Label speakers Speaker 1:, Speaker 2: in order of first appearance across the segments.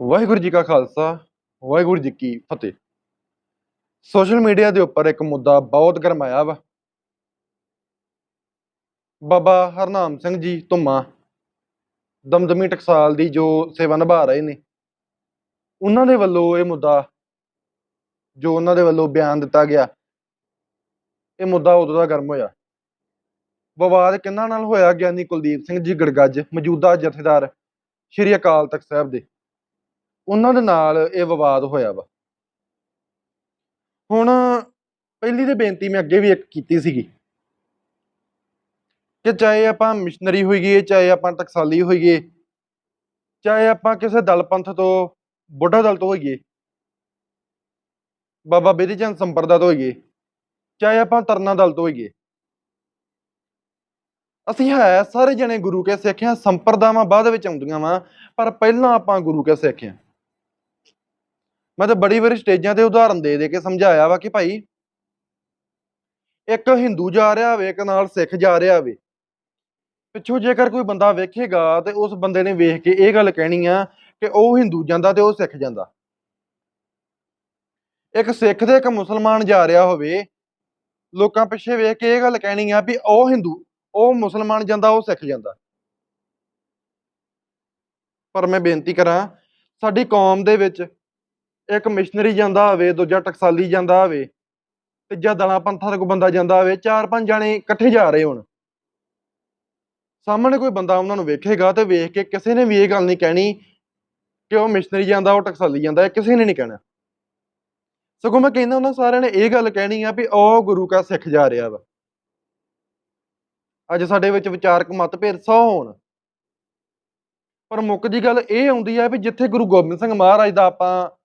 Speaker 1: ਵਾਹਿਗੁਰੂ ਜੀ ਕਾ ਖਾਲਸਾ, ਵਾਹਿਗੁਰੂ ਜੀ ਕੀ ਫਤਿਹ। Social media ਦੇ ਉੱਪਰ ਇੱਕ ਮੁੱਦਾ ਬਹੁਤ ਗਰਮਾਇਆ ਵਾ। ਬਾਬਾ ਹਰਨਾਮ ਸਿੰਘ ਜੀ ਧੁੰਮਾ, ਦਮਦਮੀ ਟਕਸਾਲ ਦੀ ਜੋ ਸੇਵਾ ਨਿਭਾ ਰਹੇ ਨੇ, ਉਹਨਾਂ ਦੇ ਵੱਲੋਂ ਇਹ ਮੁੱਦਾ, ਜੋ ਉਹਨਾਂ ਦੇ ਵੱਲੋਂ ਬਿਆਨ ਦਿੱਤਾ ਗਿਆ, ਇਹ ਮੁੱਦਾ ਉਦੋਂ ਦਾ ਗਰਮ ਹੋਇਆ। ਵਿਵਾਦ ਕਿਹਨਾਂ ਨਾਲ ਹੋਇਆ ਗਿਆਨੀ ਕੁਲਦੀਪ ਸਿੰਘ ਜੀ ਗੜਗੱਜ, ਮੌਜੂਦਾ ਜਥੇਦਾਰ ਸ਼੍ਰੀ ਅਕਾਲ ਤਖਤ ਸਾਹਿਬ ਦੇ। ਉਹਨਾਂ ਦੇ ਨਾਲ ਇਹ ਵਿਵਾਦ ਹੋਇਆ ਵਾ। ਹੁਣ ਪਹਿਲੀ ਤੇ ਬੇਨਤੀ ਮੈਂ ਅੱਗੇ ਵੀ ਇੱਕ ਕੀਤੀ ਸੀਗੀ ਕਿ ਚਾਹੇ ਆਪਾਂ ਮਿਸ਼ਨਰੀ ਹੋਈਏ, ਚਾਹੇ ਆਪਾਂ ਟਕਸਾਲੀ ਹੋਈਏ, ਚਾਹੇ ਆਪਾਂ ਕਿਸੇ ਦਲ ਪੰਥ ਤੋਂ ਬੁੱਢਾ ਦਲ ਤੋਂ ਹੋਈਏ, ਬਾਬਾ ਬੇਦੀ ਸੰਪਰਦਾ ਤੋਂ ਹੋਈਏ, ਚਾਹੇ ਆਪਾਂ ਤਰਨਾ ਦਲ ਤੋਂ ਹੋਈਏ। ਅਸੀਂ ਹੈ ਸਾਰੇ ਜਣੇ ਗੁਰੂ ਕੇ ਸਿੱਖਿਆ ਸੰਪਰਦਾਵਾਂ ਬਾਅਦ ਵਿੱਚ ਆਉਂਦੀਆਂ ਵਾ, ਪਰ ਪਹਿਲਾਂ ਆਪਾਂ ਗੁਰੂ ਕੇ ਸਿੱਖਿਆ ਮੈਂ ਤਾਂ ਬੜੀ ਵਾਰੀ ਸਟੇਜਾਂ ਤੇ ਉਦਾਹਰਨ ਦੇ ਦੇ ਕੇ ਸਮਝਾਇਆ ਵਾ ਕਿ ਭਾਈ ਇੱਕ ਹਿੰਦੂ ਜਾ ਰਿਹਾ ਹੋਵੇ ਇੱਕ ਨਾਲ ਸਿੱਖ ਜਾ ਰਿਹਾ ਹੋਵੇ ਪਿੱਛੋਂ ਜੇਕਰ ਕੋਈ ਬੰਦਾ ਵੇਖੇਗਾ ਤੇ ਉਸ ਬੰਦੇ ਨੇ ਵੇਖ ਕੇ ਇਹ ਗੱਲ ਕਹਿਣੀ ਆ ਕਿ ਉਹ ਹਿੰਦੂ ਜਾਂਦਾ ਤੇ ਉਹ ਸਿੱਖ ਜਾਂਦਾ। ਇੱਕ ਸਿੱਖ ਤੇ ਇੱਕ ਮੁਸਲਮਾਨ ਜਾ ਰਿਹਾ ਹੋਵੇ, ਲੋਕਾਂ ਪਿੱਛੇ ਵੇਖ ਕੇ ਇਹ ਗੱਲ ਕਹਿਣੀ ਆ ਵੀ ਉਹ ਹਿੰਦੂ, ਉਹ ਮੁਸਲਮਾਨ ਜਾਂਦਾ, ਉਹ ਸਿੱਖ ਜਾਂਦਾ। ਪਰ ਮੈਂ ਬੇਨਤੀ ਕਰਾਂ, ਸਾਡੀ ਕੌਮ ਦੇ ਵਿੱਚ ਇੱਕ ਮਿਸ਼ਨਰੀ ਜਾਂਦਾ ਹੋਵੇ, ਦੂਜਾ ਟਕਸਾਲੀ ਜਾਂਦਾ ਹੋਵੇ, ਤੀਜਾ ਦਲਾਂ ਪੰਥਾਂ ਦਾ ਕੋਈ ਬੰਦਾ ਜਾਂਦਾ ਹੋਵੇ, ਚਾਰ ਪੰਜ ਜਾਣੇ ਇਕੱਠੇ ਜਾ ਰਹੇ ਹੋਣ। ਸਾਹਮਣੇ ਕੋਈ ਬੰਦਾ ਉਹਨਾਂ ਨੂੰ ਵੇਖੇਗਾ ਤੇ ਵੇਖ ਕੇ ਕਿਸੇ ਨੇ ਵੀ ਇਹ ਗੱਲ ਨਹੀਂ ਕਹਿਣੀ ਕਿ ਉਹ ਮਿਸ਼ਨਰੀ ਜਾਂਦਾ, ਉਹ ਟਕਸਾਲੀ ਜਾਂਦਾ ਕਿਸੇ ਨੇ ਨਹੀਂ ਕਹਿਣਾ। ਸਗੋਂ ਮੈਂ ਕਹਿੰਦਾ ਉਹਨਾਂ ਸਾਰਿਆਂ ਨੇ ਇਹ ਗੱਲ ਕਹਿਣੀ ਆ ਵੀ ਉਹ ਗੁਰੂ ਕਾ ਸਿੱਖ ਜਾ ਰਿਹਾ ਵਾ। ਅੱਜ ਸਾਡੇ ਵਿੱਚ ਵਿਚਾਰਕ ਮਤਭੇਦ ਸੌ ਹੋਣ। ਪਰ ਮੁੱਕ ਦੀ ਗੱਲ ਇਹ ਆਉਂਦੀ ਆ ਵੀ ਜਿੱਥੇ ਗੁਰੂ ਗੋਬਿੰਦ ਸਿੰਘ ਮਹਾਰਾਜ ਦਾ ਆਪਾਂ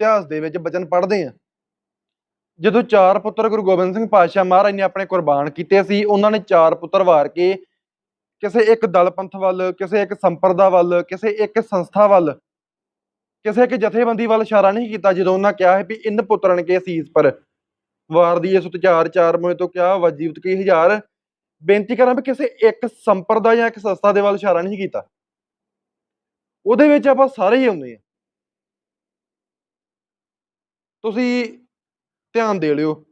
Speaker 1: ਇਤਿਹਾਸ ਦੇ ਵਿੱਚ ਬਚਨ ਪੜ੍ਹਦੇ ਆ। ਜਦੋਂ ਚਾਰ ਪੁੱਤਰ ਗੁਰੂ ਗੋਬਿੰਦ ਸਿੰਘ ਪਾਤਸ਼ਾਹ ਮਹਾਰਾਜ ਨੇ ਆਪਣੇ ਕੁਰਬਾਨ ਕੀਤੇ ਸੀ, ਉਹਨਾਂ ਨੇ ਚਾਰ ਪੁੱਤਰ ਵਾਰ ਕੇ ਕਿਸੇ ਇੱਕ ਦਲ ਪੰਥ ਵੱਲ, ਕਿਸੇ ਇੱਕ ਸੰਪਰਦਾ ਵੱਲ, ਕਿਸੇ ਇੱਕ ਸੰਸਥਾ ਵੱਲ, ਕਿਸੇ ਇੱਕ ਜਥੇਬੰਦੀ ਵੱਲ ਇਸ਼ਾਰਾ ਨਹੀਂ ਕੀਤਾ ਜਦੋਂ ਉਹਨਾਂ ਕਿਹਾ ਹੈ ਵੀ ਇਨ ਪੁੱਤਰਨ ਕੇ ਸੀਸ ਪਰ। ਵਾਰ ਦੀ ਇਸ ਉਤਚਾਰ ਚਾਰ ਮੋਏ ਤੋਂ ਕਿਹਾ ਵਜੀਬਤ ਕੀ ਹਜ਼ਾਰ। ਬੇਨਤੀ ਕਰਾਂ ਵੀ ਕਿਸੇ ਇੱਕ ਸੰਪਰਦਾ ਜਾਂ ਇੱਕ ਸੰਸਥਾ ਦੇ ਵੱਲ ਇਸ਼ਾਰਾ ਨਹੀਂ ਕੀਤਾ। ਉਹਦੇ ਵਿੱਚ ਆਪਾਂ ਸਾਰੇ ਹੀ ਆਉਂਦੇ ਆ। ਤੁਸੀਂ ਧਿਆਨ ਦੇ ਲਿਓ।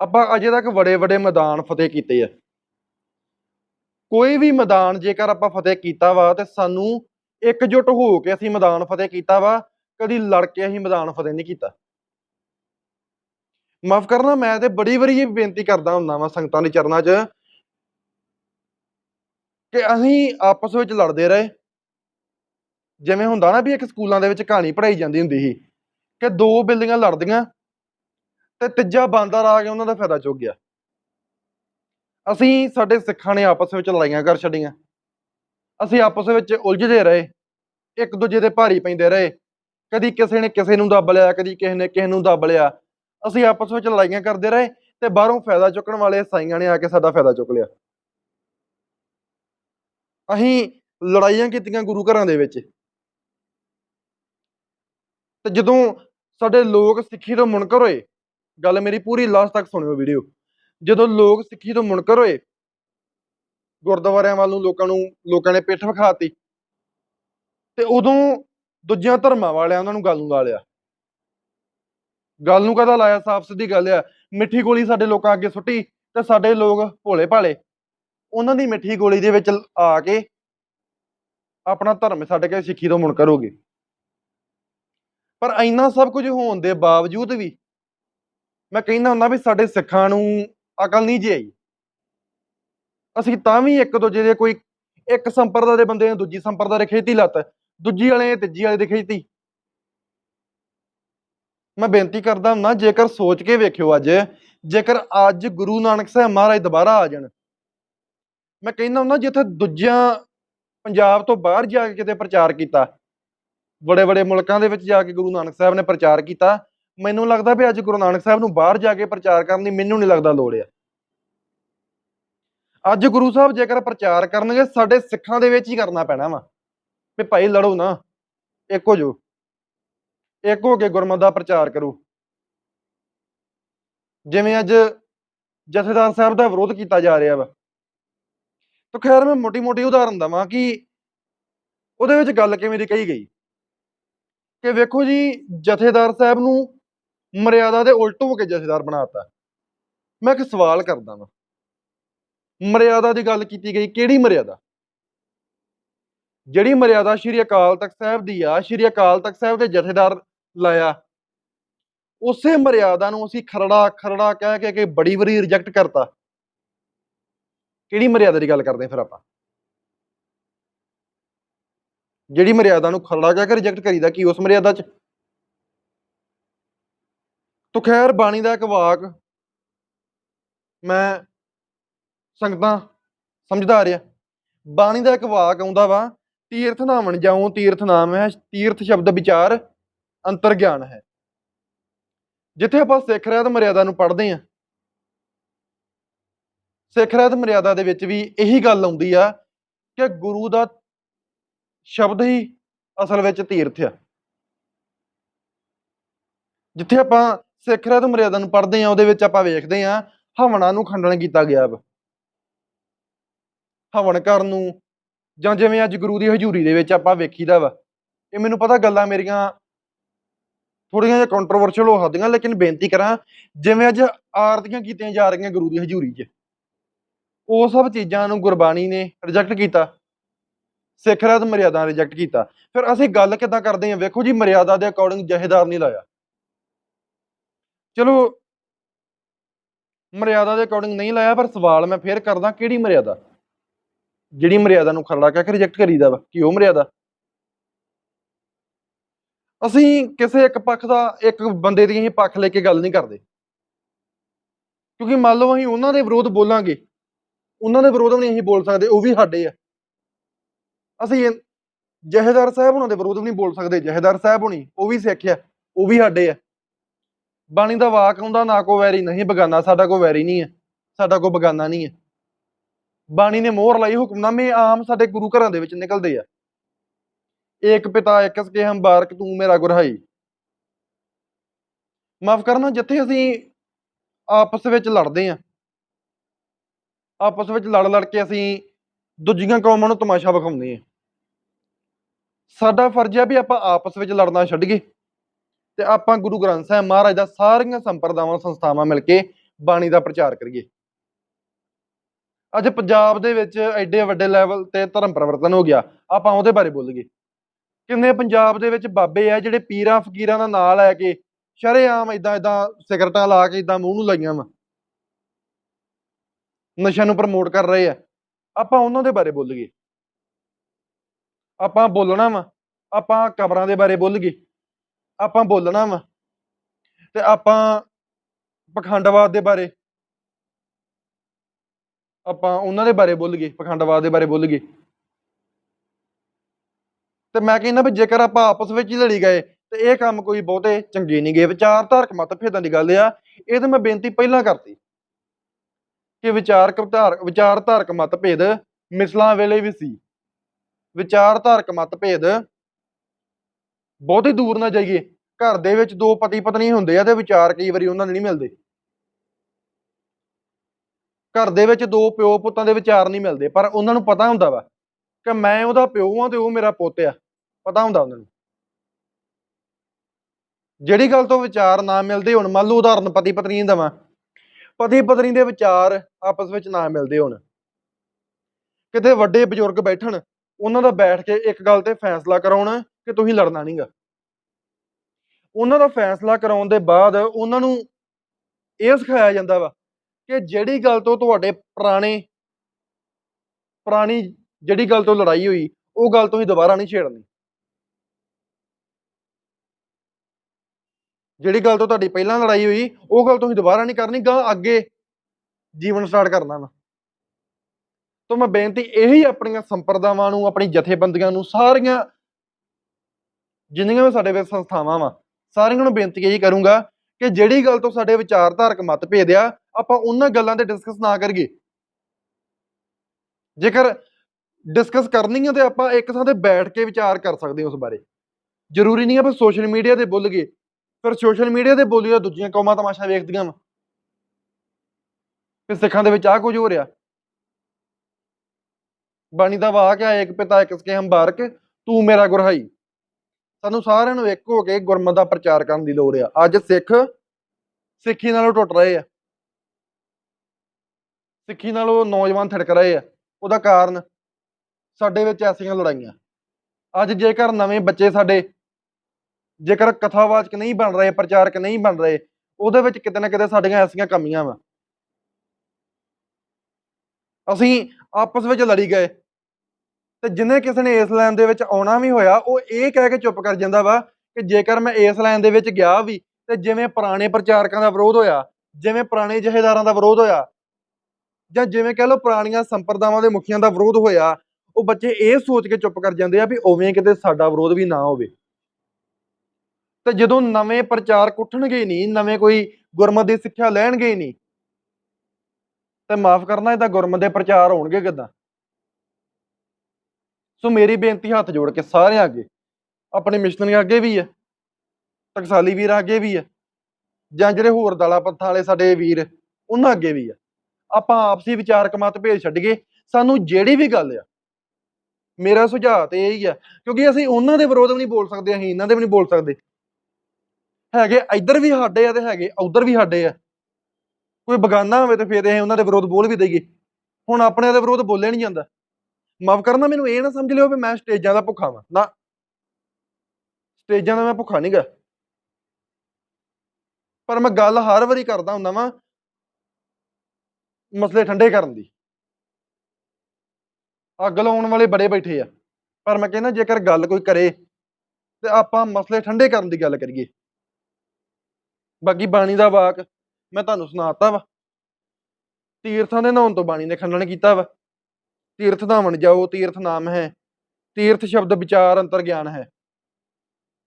Speaker 1: ਆਪਾਂ ਅਜੇ ਤੱਕ ਬੜੇ ਬੜੇ ਮੈਦਾਨ ਫਤਿਹ ਕੀਤੇ ਆ। ਕੋਈ ਵੀ ਮੈਦਾਨ ਜੇਕਰ ਆਪਾਂ ਫਤਿਹ ਕੀਤਾ ਵਾ ਤੇ ਸਾਨੂੰ ਇਕਜੁੱਟ ਹੋ ਕੇ ਅਸੀਂ ਮੈਦਾਨ ਫਤਿਹ ਕੀਤਾ ਵਾ, ਕਦੀ ਲੜ ਕੇ ਅਸੀਂ ਮੈਦਾਨ ਫਤਿਹ ਨਹੀਂ ਕੀਤਾ। ਮਾਫ ਕਰਨਾ, ਮੈਂ ਤੇ ਬੜੀ ਵਾਰੀ ਇਹ ਬੇਨਤੀ ਕਰਦਾ ਹੁੰਦਾ ਵਾਂ ਸੰਗਤਾਂ ਦੇ ਚਰਨਾਂ 'ਚ ਕਿ ਅਸੀਂ ਆਪਸ ਵਿੱਚ ਲੜਦੇ ਰਹੇ। ਜਿਵੇਂ ਹੁੰਦਾ ਨਾ ਵੀ ਇੱਕ ਸਕੂਲਾਂ ਦੇ ਵਿੱਚ ਕਹਾਣੀ ਪੜ੍ਹਾਈ ਜਾਂਦੀ ਹੁੰਦੀ ਸੀ। ਕਿ ਦੋ ਬਿੱਲੀਆਂ ਲੜਦੀਆਂ ਤੇ ਤੀਜਾ ਬਾਂਦਰ ਆ ਕੇ ਉਹਨਾਂ ਦਾ ਫਾਇਦਾ ਚੁੱਕ ਗਿਆ। ਅਸੀਂ ਸਾਡੇ ਸਿੱਖਾਂ ਨੇ ਆਪਸ ਵਿੱਚ ਲੜਾਈਆਂ ਕਰ ਛੱਡੀਆਂ। ਅਸੀਂ ਆਪਸ ਵਿੱਚ ਉਲਝਦੇ ਰਹੇ, ਇੱਕ ਦੂਜੇ ਦੇ ਭਾਰੀ ਪੈਂਦੇ ਰਹੇ। ਕਦੀ ਕਿਸੇ ਨੇ ਕਿਸੇ ਨੂੰ ਦੱਬ ਲਿਆ, ਕਦੀ ਕਿਸੇ ਨੇ ਕਿਸੇ ਨੂੰ ਦੱਬ ਲਿਆ। ਅਸੀਂ ਆਪਸ ਵਿੱਚ ਲੜਾਈਆਂ ਕਰਦੇ ਰਹੇ ਤੇ ਬਾਹਰੋਂ ਫਾਇਦਾ ਚੁੱਕਣ ਵਾਲੇ ਸਾਈਆਂ ਨੇ ਆ ਕੇ ਸਾਡਾ ਫਾਇਦਾ ਚੁੱਕ ਲਿਆ। ਅਸੀਂ ਲੜਾਈਆਂ ਕੀਤੀਆਂ ਗੁਰੂ ਘਰਾਂ ਦੇ ਵਿੱਚ। ਤੇ ਜਦੋਂ ਸਾਡੇ ਲੋਕ ਸਿੱਖੀ ਤੋਂ ਮੁਨਕਰ ਹੋਏ। ਗੱਲ ਮੇਰੀ ਪੂਰੀ ਲਾਸਟ ਤੱਕ ਸੁਣਿਓ ਵੀਡੀਓ। ਜਦੋਂ ਲੋਕ ਸਿੱਖੀ ਤੋਂ ਮੁਨਕਰ ਹੋਏ, ਗੁਰਦੁਆਰਿਆਂ ਵੱਲ ਨੂੰ ਲੋਕਾਂ ਨੂੰ, ਲੋਕਾਂ ਨੇ ਪਿੱਠ ਵਿਖਾਤੀ। ਤੇ ਉਦੋਂ ਦੂਜਿਆਂ ਧਰਮਾਂ ਵਾਲਿਆਂ ਉਹਨਾਂ ਨੂੰ ਗੱਲ ਨੂੰ ਲਾ ਲਿਆ। ਗੱਲ ਨੂੰ ਕਦਾ ਲਾਇਆ? ਸਾਫ਼ ਸਿੱਧੀ ਗੱਲ ਆ, ਮਿੱਠੀ ਗੋਲੀ ਸਾਡੇ ਲੋਕਾਂ ਅੱਗੇ ਸੁੱਟੀ ਤੇ ਸਾਡੇ ਲੋਕ ਭੋਲੇ ਭਾਲੇ। ਉਹਨਾਂ ਦੀ ਮਿੱਠੀ ਗੋਲੀ ਦੇ ਵਿੱਚ ਆ ਕੇ ਆਪਣਾ ਧਰਮ ਛੱਡ ਕੇ ਸਿੱਖੀ ਤੋਂ ਮੁਨਕਰ ਹੋ ਗਏ। ਪਰ ਇੰਨਾ ਸਭ ਕੁਝ ਹੋਣ ਦੇ ਬਾਵਜੂਦ ਵੀ ਮੈਂ ਕਹਿੰਦਾ ਹੁੰਦਾ ਵੀ ਸਾਡੇ ਸਿੱਖਾਂ ਨੂੰ ਅਕਲ ਨਹੀਂ ਜੀ ਆਈ। ਅਸੀਂ ਤਾਂ ਵੀ ਇੱਕ ਦੂਜੇ ਦੇ ਕੋਈ ਇੱਕ ਸੰਪਰਦਾ ਦੇ ਬੰਦੇ ਨੇ ਦੂਜੀ ਸੰਪਰਦਾ ਦੇ ਖੇਤੀ ਲੱਤ, ਦੂਜੀ ਵਾਲੇ ਤੀਜੀ ਵਾਲੇ ਦੇ ਖੇਤੀ। ਮੈਂ ਬੇਨਤੀ ਕਰਦਾ ਹੁੰਦਾ, ਜੇਕਰ ਸੋਚ ਕੇ ਵੇਖਿਓ ਅੱਜ, ਜੇਕਰ ਅੱਜ ਗੁਰੂ ਨਾਨਕ ਸਾਹਿਬ ਮਹਾਰਾਜ ਦੁਬਾਰਾ ਆ ਜਾਣ, ਮੈਂ ਕਹਿੰਦਾ ਹੁੰਦਾ ਜਿੱਥੇ ਦੂਜਿਆਂ ਪੰਜਾਬ ਤੋਂ ਬਾਹਰ ਜਾ ਕੇ ਕਿਤੇ ਪ੍ਰਚਾਰ ਕੀਤਾ ਬੜੇ ਬੜੇ ਮੁਲਕਾਂ ਦੇ ਵਿੱਚ ਜਾ ਕੇ ਗੁਰੂ ਨਾਨਕ ਸਾਹਿਬ ਨੇ ਪ੍ਰਚਾਰ ਕੀਤਾ। ਮੈਨੂੰ ਲੱਗਦਾ ਵੀ ਅੱਜ ਗੁਰੂ ਨਾਨਕ ਸਾਹਿਬ ਨੂੰ ਬਾਹਰ ਜਾ ਕੇ ਪ੍ਰਚਾਰ ਕਰਨ ਦੀ ਮੈਨੂੰ ਨਹੀਂ ਲੱਗਦਾ ਲੋੜ ਆ। ਅੱਜ ਗੁਰੂ ਸਾਹਿਬ ਜੇਕਰ ਪ੍ਰਚਾਰ ਕਰਨਗੇ, ਸਾਡੇ ਸਿੱਖਾਂ ਦੇ ਵਿੱਚ ਹੀ ਕਰਨਾ ਪੈਣਾ ਵਾ। ਵੀ ਭਾਈ ਲੜੋ ਨਾ, ਇੱਕ ਹੋ ਜੋ ਇੱਕ ਹੋ ਕੇ ਗੁਰਮਤ ਦਾ ਪ੍ਰਚਾਰ ਕਰੋ। ਜਿਵੇਂ ਅੱਜ ਜਥੇਦਾਰ ਸਾਹਿਬ ਦਾ ਵਿਰੋਧ ਕੀਤਾ ਜਾ ਰਿਹਾ ਵਾ। ਤਾਂ ਖੈਰ ਮੈਂ ਮੋਟੀ ਮੋਟੀ ਉਦਾਹਰਨ ਦਵਾਂ ਕਿ ਉਹਦੇ ਵਿੱਚ ਗੱਲ ਕਿਵੇਂ ਦੀ ਕਹੀ ਗਈ? ਕਿ ਵੇਖੋ ਜੀ, ਜਥੇਦਾਰ ਸਾਹਿਬ ਨੂੰ ਮਰਿਆਦਾ ਦੇ ਉਲਟ ਹੋ ਕੇ ਜਥੇਦਾਰ ਬਣਾਤਾ ਮੈਂ ਇੱਕ ਸਵਾਲ ਕਰਦਾ ਵਾਂ। ਮਰਿਆਦਾ ਦੀ ਗੱਲ ਕੀਤੀ ਗਈ, ਕਿਹੜੀ ਮਰਿਆਦਾ? ਜਿਹੜੀ ਮਰਿਆਦਾ ਸ਼੍ਰੀ ਅਕਾਲ ਤਖਤ ਸਾਹਿਬ ਦੀ ਆ, ਸ਼੍ਰੀ ਅਕਾਲ ਤਖਤ ਸਾਹਿਬ ਦੇ ਜਥੇਦਾਰ ਲਾਇਆ, ਉਸੇ ਮਰਿਆਦਾ ਨੂੰ ਅਸੀਂ ਖਰੜਾ ਖਰੜਾ ਕਹਿ ਕੇ, ਕਿ ਬੜੀ ਵਾਰੀ ਰਿਜੈਕਟ ਕਰਤਾ। ਕਿਹੜੀ ਮਰਿਆਦਾ ਦੀ ਗੱਲ ਕਰਦੇ ਫਿਰ ਆਪਾਂ? ਜਿਹੜੀ ਮਰਿਆਦਾ ਨੂੰ ਖਰੜਾ ਕਹਿ ਕੇ ਰਿਜੈਕਟ ਕਰੀਦਾ ਕੀ ਉਸ ਮਰਿਆਦਾ 'ਚ? ਤੋ ਖੈਰ ਬਾਣੀ ਦਾ ਇੱਕ ਵਾਕ ਮੈਂ ਸੰਗਤਾਂ ਸਮਝਦਾ ਆ ਰਿਹਾ। ਬਾਣੀ ਦਾ ਇੱਕ ਵਾਕ ਆਉਂਦਾ ਵਾ ਤੀਰਥ ਨਾਮਣ ਜਾਉ ਤੀਰਥ ਨਾਮ ਹੈ, ਤੀਰਥ ਸ਼ਬਦ ਵਿਚਾਰ ਅੰਤਰ ਗਿਆਨ ਹੈ। ਜਿੱਥੇ ਆਪਾਂ ਸਿੱਖ ਰਹਿਤ ਮਰਿਆਦਾ ਨੂੰ ਪੜ੍ਹਦੇ ਆ ਸਿੱਖ ਰਹਿਤ ਮਰਿਆਦਾ ਦੇ ਵਿੱਚ ਵੀ ਇਹੀ ਗੱਲ ਆਉਂਦੀ ਆ ਕਿ ਗੁਰੂ ਦਾ ਸ਼ਬਦ ਹੀ ਅਸਲ ਵਿੱਚ ਤੀਰਥ ਆ। ਜਿੱਥੇ ਆਪਾਂ ਸਿੱਖ ਰਹਿਤ ਮਰਿਆਦਾ ਨੂੰ ਪੜ੍ਹਦੇ ਆ ਉਹਦੇ ਵਿੱਚ ਆਪਾਂ ਵੇਖਦੇ ਆ ਹਵਨਾਂ ਨੂੰ ਖੰਡਨ ਕੀਤਾ ਗਿਆ ਵਾ। ਹਵਨ ਕਰਨ ਨੂੰ ਜਾਂ ਜਿਵੇਂ ਅੱਜ ਗੁਰੂ ਦੀ ਹਜ਼ੂਰੀ ਦੇ ਵਿੱਚ ਆਪਾਂ ਵੇਖੀਦਾ ਵਾ। ਇਹ ਮੈਨੂੰ ਪਤਾ ਗੱਲਾਂ ਮੇਰੀਆਂ ਥੋੜੀਆਂ ਜਿਹਾ ਕੰਟਰੋਵਰਸ਼ੀਅਲ ਹੋ ਸਕਦੀਆਂ, ਲੇਕਿਨ ਬੇਨਤੀ ਕਰਾਂ, ਜਿਵੇਂ ਅੱਜ ਆਰਤੀਆਂ ਕੀਤੀਆਂ ਜਾ ਰਹੀਆਂ ਗੁਰੂ ਦੀ ਹਜ਼ੂਰੀ 'ਚ, ਉਹ ਸਭ ਚੀਜ਼ਾਂ ਨੂੰ ਗੁਰਬਾਣੀ ਨੇ ਰਿਜੈਕਟ ਕੀਤਾ। ਸਿੱਖ ਰਾਤ ਮਰਿਆਦਾ ਰਿਜੈਕਟ ਕੀਤਾ। ਫਿਰ ਅਸੀਂ ਗੱਲ ਕਿੱਦਾਂ ਕਰਦੇ ਹਾਂ? ਵੇਖੋ ਜੀ, ਮਰਿਆਦਾ ਦੇ ਅਕੋਰਡਿੰਗ ਜਹੇਦਾਰ ਨਹੀਂ ਲਾਇਆ। ਚਲੋ, ਮਰਿਆਦਾ ਦੇ ਅਕੋਰਡਿੰਗ ਨਹੀਂ ਲਾਇਆ, ਪਰ ਸਵਾਲ ਮੈਂ ਫੇਰ ਕਰਦਾ, ਕਿਹੜੀ ਮਰਿਆਦਾ? ਜਿਹੜੀ ਮਰਿਆਦਾ ਨੂੰ ਖਰੜਾ ਕਹਿ ਕੇ ਰਿਜੈਕਟ ਕਰੀਦਾ ਵਾ, ਕਿ ਉਹ ਮਰਿਆਦਾ? ਅਸੀਂ ਕਿਸੇ ਇੱਕ ਪੱਖ ਦਾ, ਇੱਕ ਬੰਦੇ ਦੀ ਹੀ ਪੱਖ ਲੈ ਕੇ ਗੱਲ ਨਹੀਂ ਕਰਦੇ। ਕਿਉਂਕਿ ਮੰਨ ਲਓ ਅਸੀਂ ਉਹਨਾਂ ਦੇ ਵਿਰੋਧ ਬੋਲਾਂਗੇ। ਉਹਨਾਂ ਦੇ ਵਿਰੋਧ ਵੀ ਨਹੀਂ ਅਸੀਂ ਬੋਲ ਸਕਦੇ, ਉਹ ਵੀ ਸਾਡੇ ਆ। ਅਸੀਂ ਜਹੇਦਾਰ ਸਾਹਿਬ ਉਹਨਾਂ ਦੇ ਵਿਰੋਧ ਨਹੀਂ ਬੋਲ ਸਕਦੇ। ਜਹੇਦਾਰ ਸਾਹਿਬ ਹੁਣੀ, ਉਹ ਵੀ ਸਿੱਖ ਆ, ਉਹ ਵੀ ਸਾਡੇ ਆ। ਬਾਣੀ ਦਾ ਵਾਕ ਆਉਂਦਾ, ਨਾ ਕੋ ਵੈਰੀ ਨਹੀਂ, ਬਗਾਨਾ ਸਾਡਾ ਕੋ ਵੈਰੀ ਨਹੀਂ ਹੈ ਸਾਡਾ ਕੋ ਬਗਾਨਾ ਨਹੀਂ ਹੈ ਬਾਣੀ ਨੇ ਮੋਹਰ ਲਾਈ ਹੁਕਮਨਾਮੇ ਆਮ ਸਾਡੇ ਗੁਰੂ ਘਰਾਂ ਦੇ ਵਿੱਚ ਨਿਕਲਦੇ ਆ। ਏਕ ਪਿਤਾ ਇੱਕ ਸਕੇ ਹਮ ਬਾਰਕ ਤੂੰ ਮੇਰਾ ਗੁਰਹਾਈ। ਮਾਫ ਕਰਨਾ, ਜਿੱਥੇ ਅਸੀਂ ਆਪਸ ਵਿੱਚ ਲੜਦੇ ਆ। ਆਪਸ ਵਿੱਚ ਲੜ ਲੜ ਕੇ ਅਸੀਂ ਦੂਜੀਆਂ ਕੌਮਾਂ ਨੂੰ ਤਮਾਸ਼ਾ ਵਿਖਾਉਂਦੇ ਆ। ਸਾਡਾ ਫਰਜ਼ ਹੈ ਵੀ ਆਪਾਂ ਆਪਸ ਵਿੱਚ ਲੜਨਾ ਛੱਡ ਗਏ ਤੇ ਆਪਾਂ ਗੁਰੂ ਗ੍ਰੰਥ ਸਾਹਿਬ ਮਹਾਰਾਜ ਦਾ ਸਾਰੀਆਂ ਸੰਪਰਦਾਵਾਂ, ਸੰਸਥਾਵਾਂ ਮਿਲ ਕੇ ਬਾਣੀ ਦਾ ਪ੍ਰਚਾਰ ਕਰੀਏ। ਅੱਜ ਪੰਜਾਬ ਦੇ ਵਿੱਚ ਐਡੇ ਵੱਡੇ ਲੈਵਲ ਤੇ ਧਰਮ ਪਰਿਵਰਤਨ ਹੋ ਗਿਆ, ਆਪਾਂ ਉਹਦੇ ਬਾਰੇ ਬੋਲੀਏ ਕਿੰਨੇ ਪੰਜਾਬ ਦੇ ਵਿੱਚ ਬਾਬੇ ਆ ਜਿਹੜੇ ਪੀਰਾਂ ਫਕੀਰਾਂ ਦਾ ਨਾਂ ਲੈ ਕੇ ਸ਼ਰੇਆਮ ਇਦਾਂ ਇਦਾਂ ਸਿਗਰਟਾਂ ਲਾ ਕੇ ਇਦਾਂ ਮੂੰਹ ਨੂੰ ਲਾਈਆਂ ਵਾ। ਨਸ਼ਿਆਂ ਨੂੰ ਪ੍ਰਮੋਟ ਕਰ ਰਹੇ ਆ। ਆਪਾਂ ਉਹਨਾਂ ਦੇ ਬਾਰੇ ਬੋਲੀਏ ਆਪਾਂ ਬੋਲਣਾ ਵਾ, ਆਪਾਂ ਕਬਰਾਂ ਦੇ ਬਾਰੇ ਬੋਲ ਗਏ, ਆਪਾਂ ਬੋਲਣਾ ਵਾ, ਤੇ ਆਪਾਂ ਪਖੰਡਵਾਦ ਦੇ ਬਾਰੇ, ਆਪਾਂ ਉਹਨਾਂ ਦੇ ਬਾਰੇ ਬੋਲ ਗਏ, ਪਖੰਡਵਾਦ ਦੇ ਬਾਰੇ ਬੋਲ ਗਏ। ਤੇ ਮੈਂ ਕਹਿੰਦਾ ਵੀ ਜੇਕਰ ਆਪਾਂ ਆਪਸ ਵਿੱਚ ਹੀ ਲੜੀ ਗਏ, ਤੇ ਇਹ ਕੰਮ ਕੋਈ ਬਹੁਤੇ ਚੰਗੇ ਨਹੀਂ ਗਏ, ਵਿਚਾਰਧਾਰਕ ਮਤਭੇਦਾਂ ਦੀ ਗੱਲ ਆ, ਇਹ ਤਾਂ ਮੈਂ ਬੇਨਤੀ ਪਹਿਲਾਂ ਕਰਤੀ ਕਿ ਵਿਚਾਰਕ ਧਾਰਕ ਵਿਚਾਰਧਾਰਕ ਮਤਭੇਦ ਮਿਸਲਾਂ ਵੇਲੇ ਵੀ ਸੀ। ਵਿਚਾਰਧਾਰਕ ਮਤਭੇਦ। ਬਹੁਤੀ ਦੂਰ ਨਾ ਜਾਈਏ। ਘਰ ਦੇ ਵਿੱਚ ਦੋ ਪਤੀ ਪਤਨੀ ਹੁੰਦੇ ਆ ਤੇ ਵਿਚਾਰ ਕਈ ਵਾਰੀ ਉਹਨਾਂ ਨੂੰ ਨਹੀਂ ਮਿਲਦੇ। ਘਰ ਦੇ ਵਿੱਚ ਦੋ ਪਿਓ ਪੁੱਤਾਂ ਦੇ ਵਿਚਾਰ ਨਹੀਂ ਮਿਲਦੇ, ਪਰ ਉਹਨਾਂ ਨੂੰ ਪਤਾ ਹੁੰਦਾ ਵਾ ਕਿ ਮੈਂ ਉਹਦਾ ਪਿਓ ਆ ਤੇ ਉਹ ਮੇਰਾ ਪੁੱਤ ਆ। ਪਤਾ ਹੁੰਦਾ ਉਹਨਾਂ ਨੂੰ। ਜਿਹੜੀ ਗੱਲ ਤੋਂ ਵਿਚਾਰ ਨਾ ਮਿਲਦੇ ਹੁਣ, ਮੰਨ ਲਓ ਉਦਾਹਰਨ ਪਤੀ ਪਤਨੀ ਦਾ ਵਾ ਪਤੀ ਪਤਨੀ ਦੇ ਵਿਚਾਰ ਆਪਸ ਵਿੱਚ ਨਾ ਮਿਲਦੇ ਹੁਣ। ਕਿਤੇ ਵੱਡੇ ਬਜ਼ੁਰਗ ਬੈਠਣ ਉਹਨਾਂ ਦਾ ਬੈਠ ਕੇ ਇੱਕ ਗੱਲ ਤੇ ਫੈਸਲਾ ਕਰਾਉਣ ਕਿ ਤੁਸੀਂ ਲੜਨਾ ਨਹੀਂਗਾ ਉਹਨਾਂ ਦਾ ਫੈਸਲਾ ਕਰਾਉਣ ਦੇ ਬਾਅਦ ਉਹਨਾਂ ਨੂੰ ਇਹ ਸਿਖਾਇਆ ਜਾਂਦਾ ਵਾ ਕਿ ਜਿਹੜੀ ਗੱਲ ਤੋਂ ਤੁਹਾਡੇ ਪੁਰਾਣੇ, ਪੁਰਾਣੀ ਜਿਹੜੀ ਗੱਲ ਤੋਂ ਲੜਾਈ ਹੋਈ, ਉਹ ਗੱਲ ਤੁਸੀਂ ਦੁਬਾਰਾ ਨਹੀਂ ਛੇੜਨੀ। ਜਿਹੜੀ ਗੱਲ ਤੋਂ ਤੁਹਾਡੀ ਪਹਿਲਾਂ ਲੜਾਈ ਹੋਈ, ਉਹ ਗੱਲ ਤੁਸੀਂ ਦੁਬਾਰਾ ਨਹੀਂ ਕਰਨੀ ਗਾਂ ਅੱਗੇ ਜੀਵਨ ਸਟਾਰਟ ਕਰਨਾ ਵਾ। ਤੋਂ ਮੈਂ ਬੇਨਤੀ ਇਹੀ ਆਪਣੀਆਂ ਸੰਪਰਦਾਵਾਂ ਨੂੰ, ਆਪਣੀ ਜਥੇਬੰਦੀਆਂ ਨੂੰ, ਸਾਰੀਆਂ ਜਿੰਨੀਆਂ ਵੀ ਸਾਡੇ ਵਿੱਚ ਸੰਸਥਾਵਾਂ ਵਾ, ਸਾਰਿਆਂ ਨੂੰ ਬੇਨਤੀ ਇਹੀ ਕਰੂੰਗਾ ਕਿ ਜਿਹੜੀ ਗੱਲ ਤੋਂ ਸਾਡੇ ਵਿਚਾਰਧਾਰਕ ਮਤਭੇਦ ਆ, ਆਪਾਂ ਉਹਨਾਂ ਗੱਲਾਂ ਤੇ ਡਿਸਕਸ ਨਾ ਕਰੀਏ। ਜੇਕਰ ਡਿਸਕਸ ਕਰਨੀ ਹੈ ਤੇ ਆਪਾਂ ਇੱਕ ਥਾਂ ਤੇ ਬੈਠ ਕੇ ਵਿਚਾਰ ਕਰ ਸਕਦੇ ਹਾਂ ਉਸ ਬਾਰੇ। ਜ਼ਰੂਰੀ ਨਹੀਂ ਆਪਾਂ ਸੋਸ਼ਲ ਮੀਡੀਆ ਤੇ ਬੋਲ ਗਏ, ਫਿਰ ਸੋਸ਼ਲ ਮੀਡੀਆ ਤੇ ਬੋਲੀ ਤਾਂ ਦੂਜੀਆਂ ਕੌਮਾਂ ਤਮਾਸ਼ਾ ਵੇਖਦੀਆਂ ਵਾ। ਕਿ ਸਿੱਖਾਂ ਦੇ ਵਿੱਚ ਆ ਕੁਝ ਹੋ ਰਿਹਾ। ਬਾਣੀ ਦਾ ਵਾਕ ਹੈ ਇੱਕ ਪਿਤਾ ਇੱਕ ਸਕੇ ਹੰਬਾਰਕ ਤੂੰ ਮੇਰਾ ਗੁਰਹਾਈ। ਸਾਨੂੰ ਸਾਰਿਆਂ ਨੂੰ ਇੱਕ ਹੋ ਕੇ ਗੁਰਮਤ ਦਾ ਪ੍ਰਚਾਰ ਕਰਨ ਦੀ ਲੋੜ ਆ। ਅੱਜ ਸਿੱਖ ਸਿੱਖੀ ਨਾਲੋਂ ਟੁੱਟ ਰਹੇ ਆ। ਸਿੱਖੀ ਨਾਲੋਂ ਨੌਜਵਾਨ ਥੜਕ ਰਹੇ ਆ। ਉਹਦਾ ਕਾਰਨ ਸਾਡੇ ਵਿੱਚ ਐਸੀਆਂ ਲੜਾਈਆਂ। ਅੱਜ ਜੇਕਰ ਨਵੇਂ ਬੱਚੇ ਸਾਡੇ ਜੇਕਰ ਕਥਾਵਾਚਕ ਨਹੀਂ ਬਣ ਰਹੇ, ਪ੍ਰਚਾਰਕ ਨਹੀਂ ਬਣ ਰਹੇ, ਉਹਦੇ ਵਿੱਚ ਕਿਤੇ ਨਾ ਕਿਤੇ ਸਾਡੀਆਂ ਐਸੀਆਂ ਕਮੀਆਂ ਵਾ। ਅਸੀਂ ਆਪਸ ਵਿੱਚ ਲੜੀ ਗਏ। ਤੇ ਜਿੰਨੇ ਕਿਸੇ ਨੇ ਇਸ ਲਾਈਨ ਦੇ ਵਿੱਚ ਆਉਣਾ ਵੀ ਹੋਇਆ, ਉਹ ਇਹ ਕਹਿ ਕੇ ਚੁੱਪ ਕਰ ਜਾਂਦਾ ਵਾ ਕਿ ਜੇਕਰ ਮੈਂ ਇਸ ਲਾਈਨ ਦੇ ਵਿੱਚ ਗਿਆ ਵੀ ਤੇ ਜਿਵੇਂ ਪੁਰਾਣੇ ਪ੍ਰਚਾਰਕਾਂ ਦਾ ਵਿਰੋਧ ਹੋਇਆ, ਜਿਵੇਂ ਪੁਰਾਣੇ ਜਹੇਦਾਰਾਂ ਦਾ ਵਿਰੋਧ ਹੋਇਆ, ਜਾਂ ਜਿਵੇਂ ਕਹਿ ਲਓ ਪੁਰਾਣੀਆਂ ਸੰਪਰਦਾਵਾਂ ਦੇ ਮੁਖੀਆਂ ਦਾ ਵਿਰੋਧ ਹੋਇਆ, ਉਹ ਬੱਚੇ ਇਹ ਸੋਚ ਕੇ ਚੁੱਪ ਕਰ ਜਾਂਦੇ ਆ ਵੀ ਉਵੇਂ ਕਿਤੇ ਸਾਡਾ ਵਿਰੋਧ ਵੀ ਨਾ ਹੋਵੇ। ਤੇ ਜਦੋਂ ਨਵੇਂ ਪ੍ਰਚਾਰਕ ਉੱਠਣਗੇ ਹੀ ਨਹੀਂ, ਨਵੇਂ ਕੋਈ ਗੁਰਮਤ ਦੀ ਸਿੱਖਿਆ ਲੈਣਗੇ ਹੀ ਨਹੀਂ ਤੇ ਮਾਫ ਕਰਨਾ ਇਹ ਤਾਂ ਗੁਰਮਤ ਦੇ ਪ੍ਰਚਾਰ ਹੋਣਗੇ ਕਿੱਦਾਂ? ਸੋ ਮੇਰੀ ਬੇਨਤੀ, ਹੱਥ ਜੋੜ ਕੇ ਸਾਰਿਆਂ ਅੱਗੇ, ਆਪਣੇ ਮਿਸ਼ਨਰੀਆਂ ਅੱਗੇ ਵੀ ਹੈ, ਟਕਸਾਲੀ ਵੀਰ ਅੱਗੇ ਵੀ ਹੈ, ਜਾਂ ਜਿਹੜੇ ਹੋਰ ਦਲਾ ਪੱਥਾਂ ਵਾਲੇ ਸਾਡੇ ਵੀਰ, ਉਹਨਾਂ ਅੱਗੇ ਵੀ ਹੈ। ਆਪਾਂ ਆਪਸੀ ਵਿਚਾਰਕ ਮਤਭੇਦ ਛੱਡੀਏ, ਸਾਨੂੰ ਜਿਹੜੀ ਵੀ ਗੱਲ ਆ, ਮੇਰਾ ਸੁਝਾਅ ਤੇ ਇਹ ਹੀ ਆ ਕਿਉਂਕਿ ਅਸੀਂ ਉਹਨਾਂ ਦੇ ਵਿਰੋਧ ਵੀ ਨਹੀਂ ਬੋਲ ਸਕਦੇ, ਅਸੀਂ ਇਹਨਾਂ ਦੇ ਵੀ ਨਹੀਂ ਬੋਲ ਸਕਦੇ। ਹੈਗੇ ਇੱਧਰ ਵੀ ਸਾਡੇ ਆ ਤੇ ਹੈਗੇ ਉੱਧਰ ਵੀ ਸਾਡੇ ਆ। ਕੋਈ ਬਗਾਨਾ ਹੋਵੇ ਤੇ ਫਿਰ ਇਹ ਉਹਨਾਂ ਦੇ ਵਿਰੋਧ ਬੋਲ ਵੀ ਦਈਏ। ਹੁਣ ਆਪਣੇ ਦੇ ਵਿਰੋਧ ਬੋਲਿਆ ਨਹੀਂ ਜਾਂਦਾ। ਮਾਫ ਕਰਨਾ, ਮੈਨੂੰ ਇਹ ਨਾ ਸਮਝ ਲਿਓ ਵੀ ਮੈਂ ਸਟੇਜਾਂ ਦਾ ਭੁੱਖਾ ਵਾਂ। ਨਾ। ਸਟੇਜਾਂ ਦਾ ਮੈਂ ਭੁੱਖਾ ਨਹੀਂਗਾ ਪਰ ਮੈਂ ਗੱਲ ਹਰ ਵਾਰੀ ਕਰਦਾ ਹੁੰਦਾ ਵਾਂ, ਮਸਲੇ ਠੰਡੇ ਕਰਨ ਦੀ। ਅੱਗ ਲਾਉਣ ਵਾਲੇ ਬੜੇ ਬੈਠੇ ਆ। ਪਰ ਮੈਂ ਕਹਿੰਦਾ, ਜੇਕਰ ਗੱਲ ਕੋਈ ਕਰੇ, ਤੇ ਆਪਾਂ ਮਸਲੇ ਠੰਡੇ ਕਰਨ ਦੀ ਗੱਲ ਕਰੀਏ। ਬਾਕੀ ਬਾਣੀ ਦਾ ਵਾਕ ਮੈਂ ਤੁਹਾਨੂੰ ਸੁਣਾਤਾ ਵਾ। ਤੀਰਥਾਂ ਦੇ ਨਹਾਉਣ ਤੋਂ ਬਾਣੀ ਨੇ ਖੰਡਨ ਕੀਤਾ ਵਾ। ਤੀਰਥ ਧਾਵਣ ਜਾਓ, ਤੀਰਥ ਨਾਮ ਹੈ। ਤੀਰਥ ਸ਼ਬਦ ਵਿਚਾਰ, ਅੰਤਰ ਗਿਆਨ ਹੈ।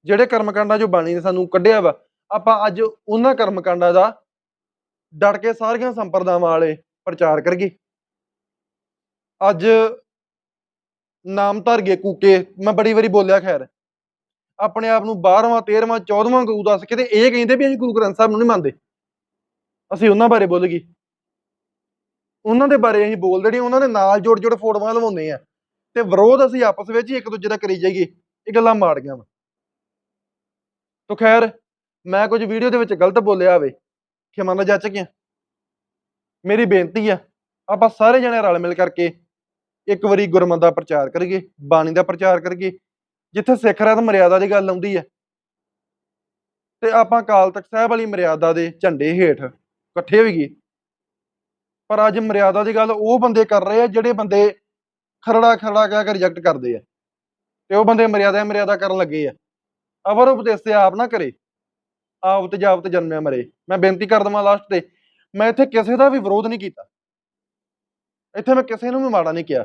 Speaker 1: ਜਿਹੜੇ ਕਰਮਕਾਂਡਾਂ ਜੋ ਬਾਣੀ ਨੇ ਸਾਨੂੰ ਕੱਢਿਆ ਵਾ, ਆਪਾਂ ਅੱਜ ਉਹਨਾਂ ਕਰਮਕਾਂਡਾਂ ਦਾ ਡਟ ਕੇ ਸਾਰੀਆਂ ਸੰਪਰਦਾਵਾਂ ਵਾਲੇ ਪ੍ਰਚਾਰ ਕਰੀਏ। ਅੱਜ ਨਾਮ ਧਰ ਗਏ ਕੂਕੇ, ਮੈਂ ਬੜੀ ਵਾਰੀ ਬੋਲਿਆ ਖੈਰ। ਆਪਣੇ ਆਪ ਨੂੰ 12ਵਾਂ 13ਵਾਂ 14ਵਾਂ ਗੁਰੂ ਦੱਸ ਕੇ ਤੇ ਇਹ ਕਹਿੰਦੇ ਵੀ ਅਸੀਂ ਗੁਰੂ ਗ੍ਰੰਥ ਸਾਹਿਬ ਨੂੰ ਨਹੀਂ ਮੰਨਦੇ। ਅਸੀਂ ਉਹਨਾਂ ਬਾਰੇ ਬੋਲ ਗਏ ਉਹਨਾਂ ਦੇ ਬਾਰੇ ਅਸੀਂ ਬੋਲਦੇ ਨਹੀਂ, ਉਹਨਾਂ ਦੇ ਨਾਲ ਜੋੜ ਜੋੜ ਫੋਟੋਆਂ ਲਵਾਉਂਦੇ ਆ। ਤੇ ਵਿਰੋਧ ਅਸੀਂ ਆਪਸ ਵਿੱਚ ਹੀ ਇੱਕ ਦੂਜੇ ਦਾ ਕਰੀ ਜਾਈਏ, ਇਹ ਗੱਲਾਂ ਮਾੜੀਆਂ ਵਾ। ਤੋ ਖੈਰ, ਮੈਂ ਕੁਝ ਵੀਡੀਓ ਦੇ ਵਿੱਚ ਗਲਤ ਬੋਲਿਆ ਹੋਵੇ ਖਿਮਾ ਨਾਲ ਜੱਚ ਗਿਆ ਮੇਰੀ ਬੇਨਤੀ ਆ, ਆਪਾਂ ਸਾਰੇ ਜਣੇ ਰਲ ਮਿਲ ਕਰਕੇ ਇੱਕ ਵਾਰੀ ਗੁਰਮਤ ਦਾ ਪ੍ਰਚਾਰ ਕਰੀਏ, ਬਾਣੀ ਦਾ ਪ੍ਰਚਾਰ ਕਰੀਏ। ਜਿੱਥੇ ਸਿੱਖ ਰਹਿਤ ਮਰਿਆਦਾ ਦੀ ਗੱਲ ਆਉਂਦੀ ਹੈ ਤੇ ਆਪਾਂ ਕਾਲ ਤਖਤ ਸਾਹਿਬ ਵਾਲੀ ਮਰਿਆਦਾ ਦੇ ਝੰਡੇ ਹੇਠ ਇਕੱਠੇ ਹੋਈਏ ਪਰ ਅੱਜ ਮਰਿਆਦਾ ਦੀ ਗੱਲ ਉਹ ਬੰਦੇ ਕਰ ਰਹੇ ਆ ਜਿਹੜੇ ਬੰਦੇ ਖਰੜਾ ਖਰੜਾ ਕਹਿ ਕੇ ਰਿਜੈਕਟ ਕਰਦੇ ਆ। ਤੇ ਉਹ ਬੰਦੇ ਮਰਿਆਦਾ ਮਰਿਆਦਾ ਕਰਨ ਲੱਗੇ ਆ। ਅਵਰ ਉਪਦੇਸ਼ ਆਪ ਨਾ ਕਰੇ। ਆਪ ਤੇ ਜਾਪ ਤੇ ਜਨਮਿਆ ਮਰੇ। ਮੈਂ ਬੇਨਤੀ ਕਰ ਦਵਾਂ ਲਾਸਟ ਤੇ, ਮੈਂ ਇੱਥੇ ਕਿਸੇ ਦਾ ਵੀ ਵਿਰੋਧ ਨਹੀਂ ਕੀਤਾ। ਇੱਥੇ ਮੈਂ ਕਿਸੇ ਨੂੰ ਵੀ ਮਾੜਾ ਨਹੀਂ ਕਿਹਾ।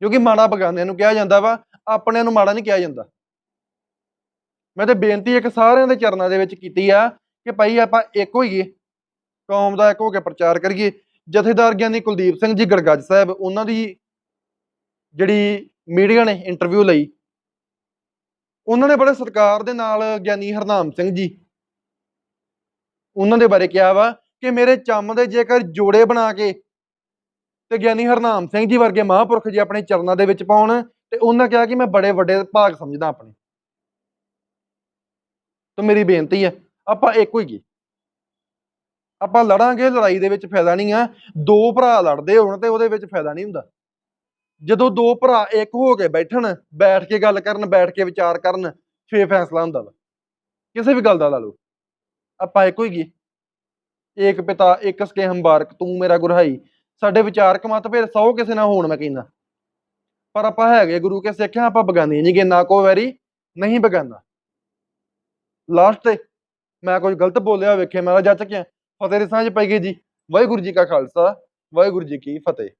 Speaker 1: ਕਿਉਂਕਿ ਮਾੜਾ ਬਗਾਨਿਆਂ ਨੂੰ ਕਿਹਾ ਜਾਂਦਾ ਵਾ, ਆਪਣਿਆਂ ਨੂੰ ਮਾੜਾ ਨਹੀਂ ਕਿਹਾ ਜਾਂਦਾ। ਮੈਂ ਤੇ ਬੇਨਤੀ ਇੱਕ ਸਾਰਿਆਂ ਦੇ ਚਰਨਾਂ ਦੇ ਵਿੱਚ ਕੀਤੀ ਆ ਕਿ ਭਾਈ ਆਪਾਂ ਇੱਕ ਹੋਈਏ, ਕੌਮ ਦਾ ਇੱਕ ਹੋ ਕੇ ਪ੍ਰਚਾਰ ਕਰੀਏ। ਜਥੇਦਾਰ ਗਿਆਨੀ ਕੁਲਦੀਪ ਸਿੰਘ ਜੀ, ਗੜਗੱਜ ਸਾਹਿਬ, ਉਹਨਾਂ ਦੀ ਜਿਹੜੀ ਮੀਡੀਆ ਨੇ ਇੰਟਰਵਿਊ ਲਈ, ਉਹਨਾਂ ਨੇ ਬੜੇ ਸਰਕਾਰ ਦੇ ਨਾਲ ਗਿਆਨੀ ਹਰਨਾਮ ਸਿੰਘ ਜੀ, ਉਹਨਾਂ ਦੇ ਬਾਰੇ ਕਿਹਾ ਵਾ ਕਿ ਮੇਰੇ ਚੰਮ ਦੇ ਜੇਕਰ ਜੋੜੇ ਬਣਾ ਕੇ ਤੇ ਗਿਆਨੀ ਹਰਨਾਮ ਸਿੰਘ ਜੀ ਵਰਗੇ ਮਹਾਂਪੁਰਖ ਜੀ ਆਪਣੇ ਚਰਨਾਂ ਦੇ ਵਿੱਚ ਪਾਉਣ ਤੇ ਉਹਨਾਂ ਕਿਹਾ ਕਿ ਮੈਂ ਬੜੇ ਵੱਡੇ ਭਾਗ ਸਮਝਦਾ ਆਪਣੇ। ਤਾਂ ਮੇਰੀ ਬੇਨਤੀ ਹੈ ਆਪਾਂ ਇੱਕ ਗਏ ਆਪਾਂ ਲੜਾਂਗੇ, ਲੜਾਈ ਦੇ ਵਿੱਚ ਫਾਇਦਾ ਨਹੀਂ ਆ। ਦੋ ਭਰਾ ਲੜਦੇ ਹੋਣ ਤੇ ਉਹਦੇ ਵਿੱਚ ਫਾਇਦਾ ਨਹੀਂ ਹੁੰਦਾ। ਜਦੋਂ ਦੋ ਭਰਾ ਇੱਕ ਹੋ ਕੇ ਬੈਠਣ, ਬੈਠ ਕੇ ਗੱਲ ਕਰਨ, ਬੈਠ ਕੇ ਵਿਚਾਰ ਕਰਨ, ਫੇਰ ਫੈਸਲਾ ਹੁੰਦਾ ਵਾ। ਕਿਸੇ ਵੀ ਗੱਲ ਦਾ ਲਾ ਲਓ। ਆਪਾਂ ਇੱਕ ਹੋਈਏ ਇੱਕ ਪਿਤਾ, ਇੱਕ ਸਕੇ ਹੰਬਾਰਕ, ਤੂੰ ਮੇਰਾ ਗੁਰਹਾਈ। ਸਾਡੇ ਵਿਚਾਰਕ ਮਤਭੇਦ ਸੌ ਕਿਸੇ ਨਾਲ ਹੋਣ ਮੈਂ ਕਹਿੰਦਾ। ਪਰ ਆਪਾਂ ਹੈਗੇ ਗੁਰੂ ਕੇ ਸਿੱਖਿਆ ਆਪਾਂ ਬਗਾਨੇ ਨਹੀਂ ਗੇ, ਨਾ ਕੋ ਵੈਰੀ, ਨਹੀਂ ਬਗਾਨਾ। ਲਾਸਟ ਤੇ ਮੈਂ ਕੁਝ ਗਲਤ ਬੋਲਿਆ ਵੇਖੇ ਮੈਂ ਜੱਜ ਕਿਆ, ਫਤਿਹ ਦੀ ਸਾਂਝ ਪਈ ਗਈ ਜੀ। ਵਾਹਿਗੁਰੂ ਜੀ ਕਾ ਖਾਲਸਾ, ਵਾਹਿਗੁਰੂ ਜੀ ਕੀ ਫਤਿਹ।